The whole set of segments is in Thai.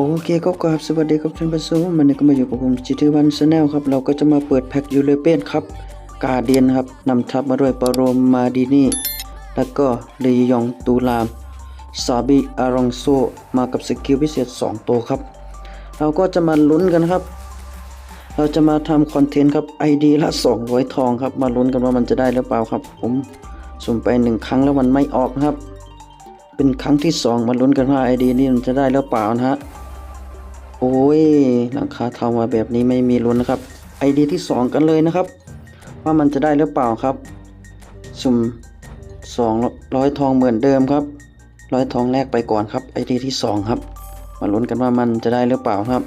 โอเคก็กราบสวัสดีครับท่านผู้ชมวันนี้ก็มาอยู่กับผมจิตวันชาแนลครับ เราก็จะมาเปิดแพ็คยูเลเปนครับ กาเดียนครับนำทัพมาด้วยปารมมาดินีแล้วก็ลียองตูลามซาบิอารองโซมากับสกิลพิเศษ 2 ตัวครับ เราก็จะมาลุ้นกันครับ เราจะมาทำคอนเทนต์ครับ ID ละ200ทองครับ มาลุ้นกันว่ามันจะได้หรือเปล่าครับ ผมสุ่มไปหนึ่งครั้งแล้วมันไม่ออกครับ เป็นครั้งที่สองมาลุ้นกันว่าไอดีนี่มันจะได้หรือเปล่านะฮะ โอ้ยหลังคาเทามาแบบนี้ไม่มีลุ้นนะครับไอดีที่สองกันเลยนะครับ ว่ามันจะได้หรือเปล่าครับ สุ่มสองร้อยทองเหมือนเดิมครับร้อยทองแรกไปก่อนครับไอดีที่สองครับ มาลุ้นกันว่ามันจะได้หรือเปล่าครับ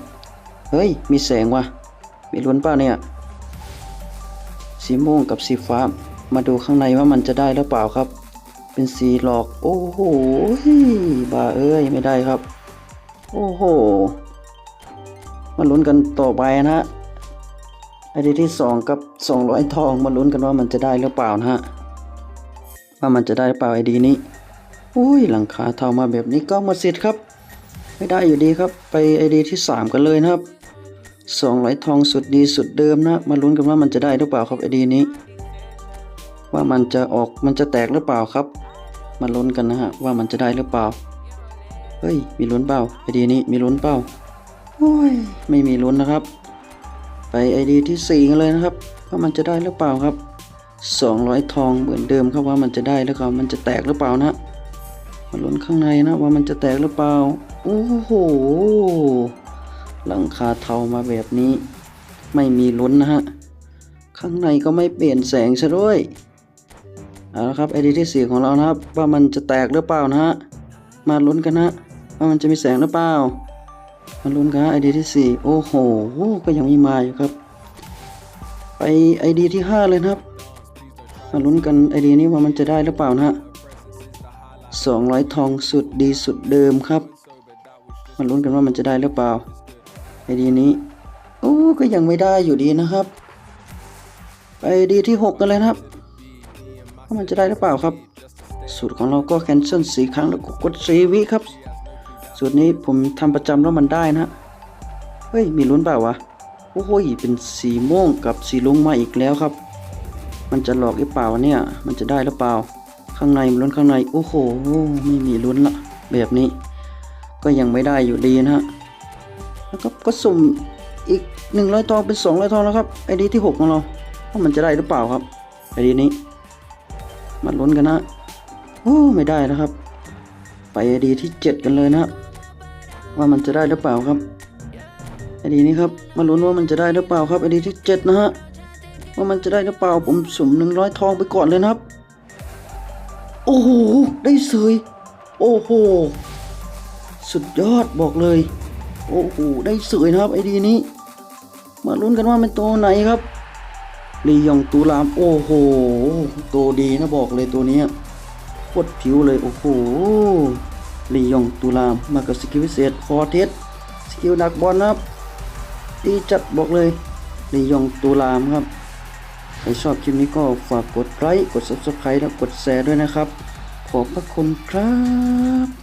เฮ้ย มีแสงว่ะ มีลุ้นเปล่าเนี่ยสีม่วงกับสีฟ้า มาดูข้างในว่ามันจะได้หรือเปล่าครับ เป็นสีหลอก โอ้โหบ้าเอ้ยไม่ได้ครับ โอ้โห มาลุ้นกันต่อไปนะฮะไอดีที่สองกับสองร้อยทองมาลุ้นกันว่ามันจะได้หรือเปล่านะฮะว่ามันจะได้เปล่าไอดีนี้อุ้ยหลังคาเทามาแบบนี้ก็มดสิทธิ์ครับ ไม่ได้อยู่ดีครับไปไอดีที่สามกันเลยนะครับสองร้อยทองสุดดีสุดเดิมนะมาลุ้นกันว่ามันจะได้หรือเปล่าครับไอดีนี้ ว่ามันจะออกมันจะแตกหรือเปล่าครับ มาลุ้นกันนะฮะว่ามันจะได้หรือเปล่าเฮ้ยมีลุ้นเปล่าไอดีนี้มีลุ้นเปล่า ไม่มีลุ้นนะครับ ไปไอดีที่สี่กันเลยนะครับ ว่ามันจะได้หรือเปล่าครับ 200 ทองเหมือนเดิมครับว่ามันจะได้หรือเปล่ามันจะแตกหรือเปล่านะมาลุ้นข้างในนะว่ามันจะแตกหรือเปล่าโอ้โหหลังคาเทามาแบบนี้ ไม่มีลุ้นนะฮะข้างในก็ไม่เปลี่ยนแสงซะด้วยเอาละครับไอดีที่สี่ของเรานะครับ ว่ามันจะแตกหรือเปล่านะฮะมาลุ้นกันนะว่ามันจะมีแสงหรือเปล่า มาลุ้นกันไอเดียที่สี่โอ้โห ก็ยังไม่มาอยู่ครับ ไปไอเดียที่ห้าเลยครับ มาลุ้นกันไอเดียนี้ว่ามันจะได้หรือเปล่านะฮะสองร้อยทองสุดดีสุดเดิมครับ มาลุ้นกันว่ามันจะได้หรือเปล่า ไอเดียนี้ โอ้ ก็ยังไม่ได้อยู่ดีนะครับ ไปดีที่หกกันเลยครับว่ามันจะได้หรือเปล่าครับ สูตรของเราก็แคนเซิลสีครั้งแล้วก็กดสีวิครับ สูตรนี้ผมทำประจำแล้วมันได้นะเฮ้ย มีลุ้นเปล่าวะ โอ้โหเป็นสีม่วงกับสีลุงมาอีกแล้วครับ มันจะหลอกหรือเปล่าเนี่ย มันจะได้หรือเปล่า ข้างในมันลุ้นข้างใน โอ้โห ไม่มีลุ้นละ แบบนี้ ก็ยังไม่ได้อยู่ดีนะฮะ แล้วก็ก็สุ่มอีกหนึ่งร้อยทองเป็นสองร้อยทองแล้วครับ ไอดีที่หกของเราว่ามันจะได้หรือเปล่าครับ ไอดีนี้มาลุ้นกันนะโอ้ไม่ได้นะครับ ไปไอดีที่เจ็ดกันเลยนะ ว่ามันจะได้หรือเปล่าครับไอดีนี้ครับมาลุ้นว่ามันจะได้หรือเปล่าครับไอดีที่เจ็ดนะฮะว่ามันจะได้หรือเปล่าผมสุ่มหนึ่งร้อยทองไปก่อนเลยนะครับ โอ้โหได้เสยโอ้โหสุดยอดบอกเลย โอ้โหได้เสยนะครับไอดีนี้ มาลุ้นกันว่าเป็นตัวไหนครับลียองตูรามโอ้โหตัวดีนะบอกเลยตัวนี้ยโคตรผิวเลยโอ้โห ลียองตูรามมากับสกิลพิเศษคอเทสสกิลดักบอลนะครับดีจัดบอกเลยลียองตูรามครับใครชอบคลิปนี้ก็ฝากกดไลค์กด subscribe และกดแชร์ด้วยนะครับ ขอบพระคุณครับ